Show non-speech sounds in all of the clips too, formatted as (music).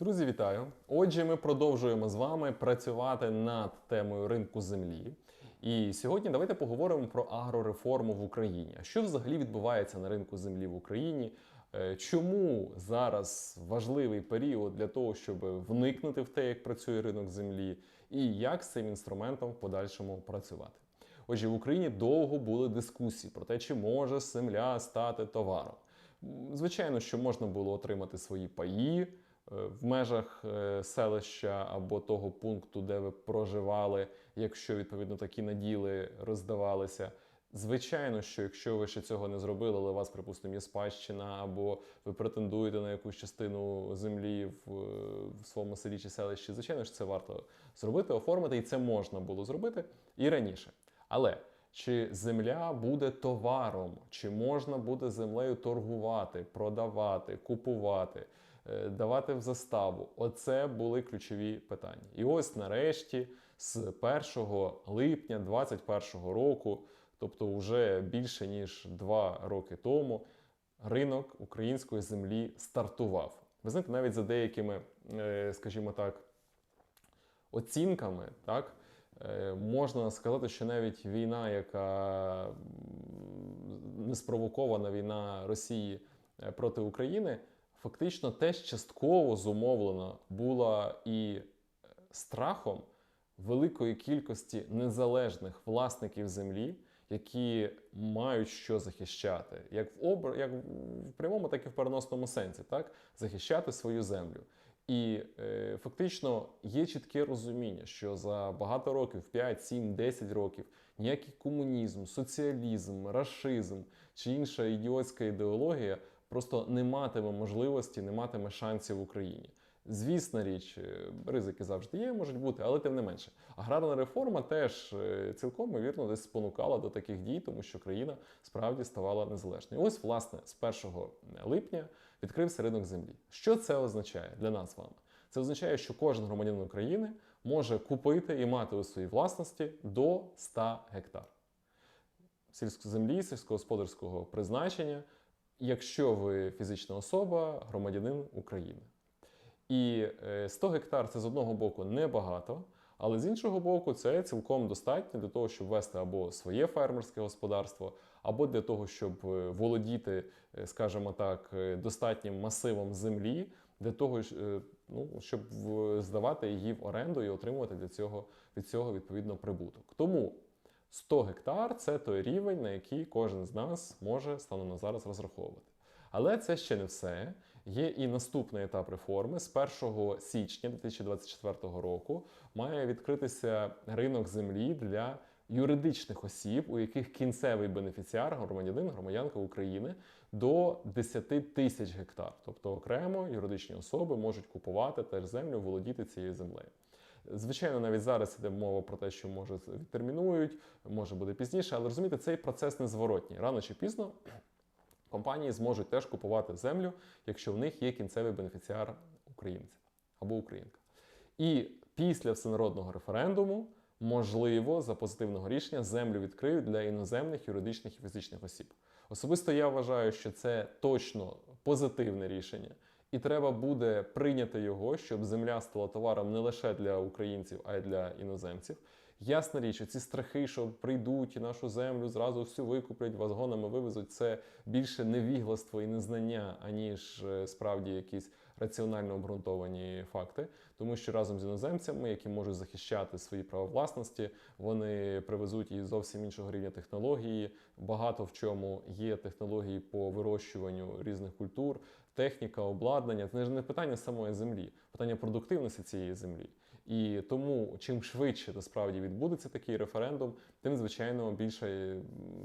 Друзі, вітаю! Отже, ми продовжуємо з вами працювати над темою ринку землі. І сьогодні давайте поговоримо про агрореформу в Україні. Що взагалі відбувається на ринку землі в Україні? Е, Чому зараз важливий період для того, щоб вникнути в те, як працює ринок землі, і як з цим інструментом в подальшому працювати? Отже, в Україні довго були дискусії про те, чи може земля стати товаром. Звичайно, що можна було отримати свої паї в межах е, селища або того пункту, де ви проживали, якщо відповідно такі наділи роздавалися. Звичайно, що якщо ви ще цього не зробили, але у вас, припустимо, є спадщина, або ви претендуєте на якусь частину землі в, е, в своєму селі чи селищі, звичайно ж, це варто зробити, оформити, і це можна було зробити і раніше. Але чи земля буде товаром, чи можна буде землею торгувати, продавати, купувати, е, давати в заставу? Оце були ключові питання. І ось нарешті, з 1 липня 2021 року, тобто вже більше ніж два роки тому, ринок української землі стартував. Ви знаєте, навіть за деякими, е, скажімо так, оцінками, так, е, можна сказати, що навіть війна, яка не спровокована війна Росії е, проти України, фактично теж частково зумовлена була і е, страхом великої кількості незалежних власників землі, які мають що захищати, як в обр... як в прямому, так і в переносному сенсі, так захищати свою землю. І е, фактично є чітке розуміння, що за багато років, 5, 7, 10 років, ніякий комунізм, соціалізм, рашизм чи інша ідіотська ідеологія просто не матиме можливості, не матиме шансів в Україні. Звісна річ, е, ризики завжди є, можуть бути, але тим не менше. Аграрна реформа теж е, цілком ймовірно десь спонукала до таких дій, тому що країна справді ставала незалежною. Ось, власне, з 1 липня відкрився ринок землі. Що це означає для нас з вами? Це означає, що кожен громадянин України може купити і мати у своїй власності до 100 гектар сільсько- землі сільськогосподарського призначення, якщо ви фізична особа, громадянин України. І е, 100 гектар це з одного боку небагато, але з іншого боку, це цілком достатньо для того, щоб вести або своє фермерське господарство, або для того, щоб е, володіти, е, скажімо так, е, достатнім масивом землі, для того, е, ну, щоб здавати її в оренду і отримувати для цього, від цього відповідно прибуток. Тому 100 гектар це той рівень, на який кожен з нас може станом на зараз розраховувати. Але це ще не все. Є і наступний етап реформи. З 1 січня 2024 року має відкритися ринок землі для юридичних осіб, у яких кінцевий бенефіціар, громадянин, громадянка України до 10 тисяч гектар. Тобто окремо юридичні особи можуть купувати теж землю, володіти цією землею. Звичайно, навіть зараз йде мова про те, що може відтермінують, може буде пізніше, але розумієте, цей процес незворотній. Рано чи пізно (clears throat) компанії зможуть теж купувати землю, якщо в них є кінцевий бенефіціар українця або українка. І після всенародного референдуму, можливо, за позитивного рішення землю відкриють для іноземних юридичних і фізичних осіб. Особисто я вважаю, що це точно позитивне рішення. І треба буде прийняти його, щоб земля стала товаром не лише для українців, а й для іноземців. Ясна річ, ці страхи, що прийдуть і нашу землю зразу всю викуплять, вазгонами вивезуть, це більше невігластво і незнання, аніж е, справді якісь раціонально обґрунтовані факти. Тому що разом з іноземцями, які можуть захищати свої права власності, вони привезуть і зовсім іншого рівня технології. Багато в чому є технології по вирощуванню різних культур, техніка, обладнання. Це не питання самої землі, питання продуктивності цієї землі. І тому чим швидше насправді відбудеться такий референдум, тим звичайно більше,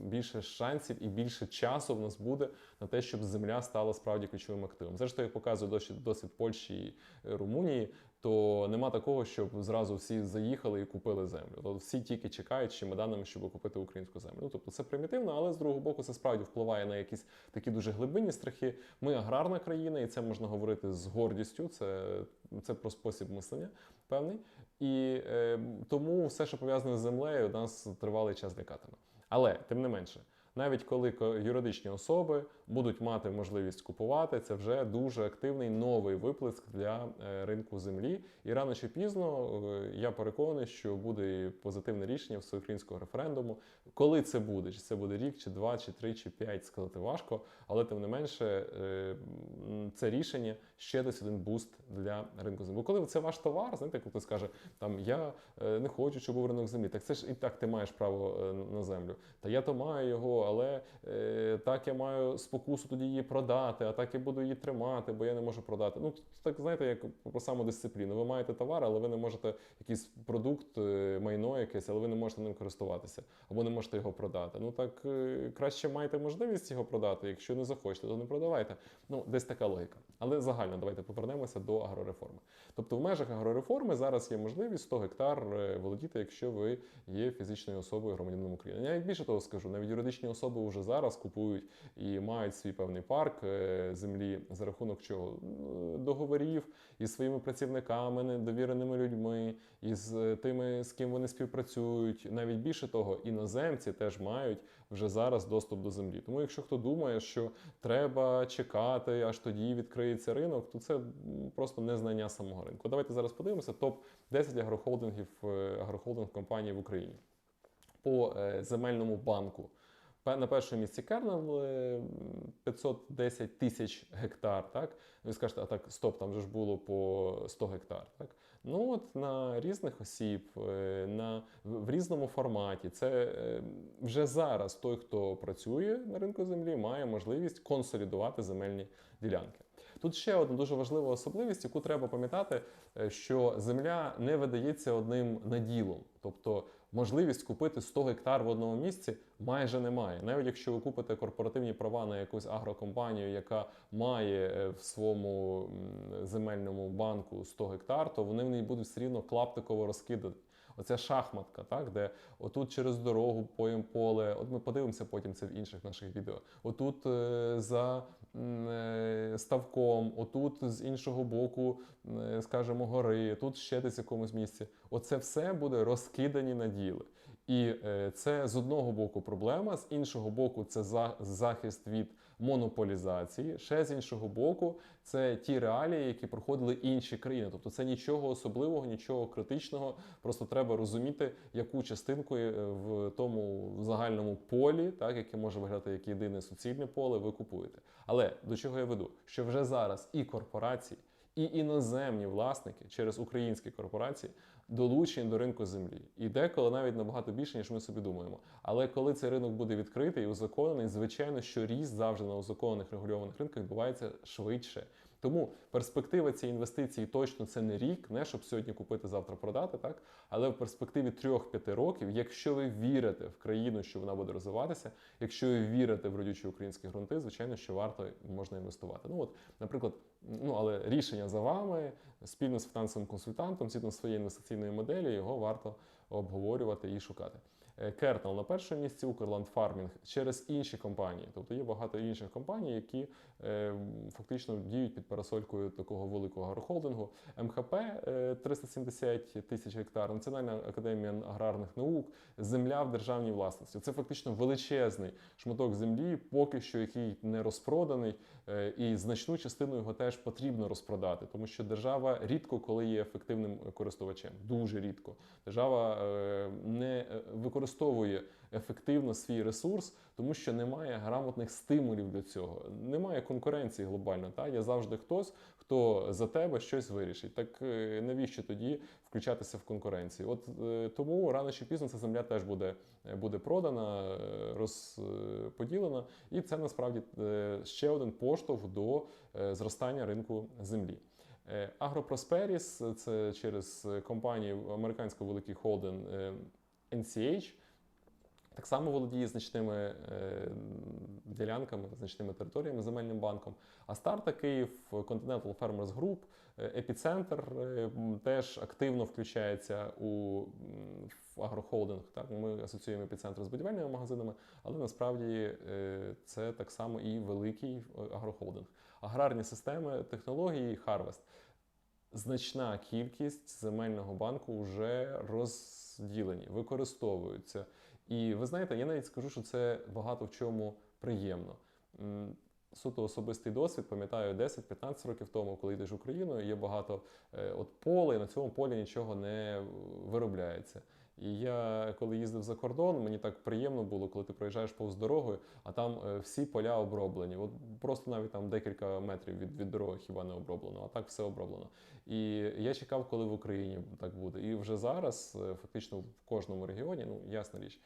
більше шансів і більше часу в нас буде на те, щоб земля стала справді ключовим активом. Зрештою, показує досвід, досвід Польщі і е, Румунії, то нема такого, щоб зразу всі заїхали і купили землю. Тобто всі тільки чекають з чемоданами, щоб купити українську землю. Ну тобто це примітивно, але з другого боку, це справді впливає на якісь такі дуже глибинні страхи. Ми аграрна країна, і це можна говорити з гордістю. Це, це про спосіб мислення певний. І е, тому все, що пов'язане з землею, нас тривалий час лякатиме. Але тим не менше, навіть коли ко- юридичні особи будуть мати можливість купувати, це вже дуже активний новий виплеск для е, ринку землі. І рано чи пізно е, я переконаний, що буде позитивне рішення всеукраїнського референдуму. Коли це буде? Чи це буде рік, чи два, чи три, чи п'ять, сказати важко. Але тим не менше, е, це рішення ще десь один буст для ринку землі. Бо коли це ваш товар, знаєте, коли хтось скаже, там я не хочу, щоб був ринок землі. Так це ж і так ти маєш право на землю. Та я то маю його, але е, так я маю спокусу тоді її продати, а так я буду її тримати, бо я не можу продати. Ну так знаєте, як про самодисципліну. Ви маєте товар, але ви не можете якийсь продукт, е, майно якесь, але ви не можете ним користуватися, або не можете його продати. Ну так е, краще маєте можливість його продати. Якщо не захочете, то не продавайте. Ну, десь така логіка. Але загально давайте повернемося до агрореформи. Тобто, в межах агрореформи зараз є можливість 100 гектар е, володіти, якщо ви є фізичною особою громадянином України. Я більше того скажу, навіть юридичні особи вже зараз купують і мають свій певний парк е, землі за рахунок чого Ну, договорів із своїми працівниками, недовіреними людьми, із е, тими, з ким вони співпрацюють. Навіть більше того, іноземці теж мають вже зараз доступ до землі. Тому, якщо хто думає, що треба чекати, аж тоді відкриється ринок, то це просто незнання самого ринку. Давайте зараз подивимося топ 10 агрохолдингів е, агрохолдинг компаній в Україні по е, земельному банку. На першому місці Кернел е, 510 тисяч гектар. Так? Ви скажете, а так, стоп, там же ж було по 100 гектар. Так? Ну от на різних осіб, е, на, в різному форматі. Це е, вже зараз той, хто працює на ринку землі, має можливість консолідувати земельні ділянки. Тут ще одна дуже важлива особливість, яку треба пам'ятати, е, що земля не видається одним наділом. Тобто можливість купити 100 гектар в одному місці майже немає. Навіть якщо ви купите корпоративні права на якусь агрокомпанію, яка має е, в своєму земельному банку 100 гектар, то вони в неї будуть все рівно клаптиково розкидані. Оця шахматка, так, де отут через дорогу поїм поле. От ми подивимося потім це в інших наших відео. Отут е, за е, ставком, отут з іншого боку, е, скажімо, гори, тут ще десь в якомусь місці. Оце все буде розкидані на діли. І е, це з одного боку проблема, з іншого боку, це за- захист від монополізації. Ще з іншого боку, це ті реалії, які проходили інші країни. Тобто це нічого особливого, нічого критичного. Просто треба розуміти, яку частинку е, в тому загальному полі, так яке може виглядати як єдине суцільне поле, ви купуєте. Але до чого я веду? Що вже зараз і корпорації. І іноземні власники через українські корпорації долучені до ринку землі. І деколи навіть набагато більше, ніж ми собі думаємо. Але коли цей ринок буде відкритий і узаконений, звичайно, що ріст завжди на узаконених регульованих ринках відбувається швидше. Тому перспектива цієї інвестиції точно це не рік, не щоб сьогодні купити, завтра продати, так але в перспективі 3-5 років, якщо ви вірите в країну, що вона буде розвиватися, якщо ви вірите в родючі українські ґрунти, звичайно, що варто можна інвестувати. Ну от, наприклад, ну але рішення за вами спільно з фінансовим консультантом, згідно своєї інвестиційної моделі, його варто обговорювати і шукати. Е, Кертнел на першому місці, Укрланд Фармінг через інші компанії. Тобто є багато інших компаній, які е, фактично діють під парасолькою такого великого агрохолдингу. МХП е, 370 тисяч гектар, Національна академія аграрних наук, земля в державній власності. Це фактично величезний шматок землі, поки що який не розпроданий, е, і значну частину його теж потрібно розпродати, тому що держава рідко коли є ефективним користувачем. Дуже рідко. Держава е, не е, використовує ефективно свій ресурс, тому що немає грамотних стимулів для цього. Немає конкуренції глобально. Та є завжди хтось, хто за тебе щось вирішить. Так е, навіщо тоді включатися в конкуренцію? От е, тому рано чи пізно ця земля теж буде, е, буде продана, розподілена, і це насправді ще один поштовх до зростання ринку землі. Агропросперіс це через компанію американський великий холдинг NCH. Так само володіє значними е, ділянками, значними територіями земельним банком. А старта Київ, Continental Farmers Group, е, епіцентр е, теж активно включається у в агрохолдинг. Так ми асоціюємо епіцентр з будівельними магазинами, але насправді е, це так само і великий е, агрохолдинг. Аграрні системи, технології, Harvest. Значна кількість земельного банку вже розділені, використовуються. І ви знаєте, я навіть скажу, що це багато в чому приємно. Суто особистий досвід, пам'ятаю 10-15 років тому, коли йдеш Україною, є багато е, от поле, і на цьому полі нічого не виробляється. І я коли їздив за кордон, мені так приємно було, коли ти проїжджаєш повз дорогою, а там е, всі поля оброблені. От просто навіть там декілька метрів від, від дороги хіба не оброблено, а так все оброблено. І я чекав, коли в Україні так буде. І вже зараз, е, фактично, в кожному регіоні, ну ясна річ,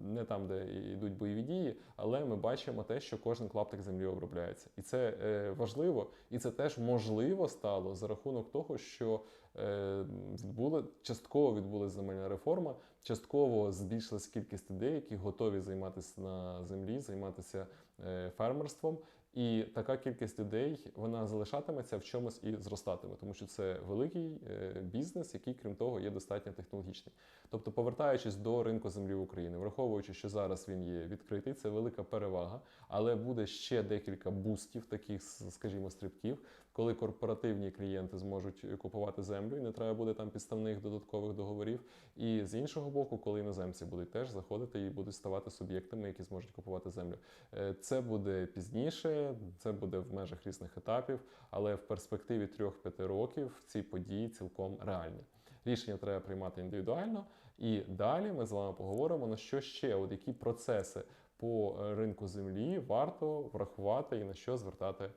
не там, де йдуть бойові дії, але ми бачимо те, що кожен клаптик землі обробляється. І це е, важливо, і це теж можливо стало за рахунок того, що е, відбула частково відбулася земельна реформа, частково збільшилась кількість людей, які готові займатися на землі, займатися е, фермерством. І така кількість людей вона залишатиметься в чомусь і зростатиме, тому що це великий е, бізнес, який, крім того, є достатньо технологічний. Тобто, повертаючись до ринку землі України, враховуючи, що зараз він є відкритий, це велика перевага, але буде ще декілька бустів, таких, скажімо, стрибків, коли корпоративні клієнти зможуть купувати землю, і не треба буде там підставних додаткових договорів. І з іншого боку, коли іноземці будуть теж заходити і будуть ставати суб'єктами, які зможуть купувати землю. Е, Це буде пізніше, це буде в межах різних етапів, але в перспективі 3-5 років ці події цілком реальні. Рішення треба приймати індивідуально, і далі ми з вами поговоримо на що ще, от які процеси по е, ринку землі варто врахувати і на що звертати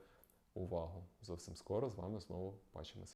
увагу. Зовсім скоро з вами знову бачимося.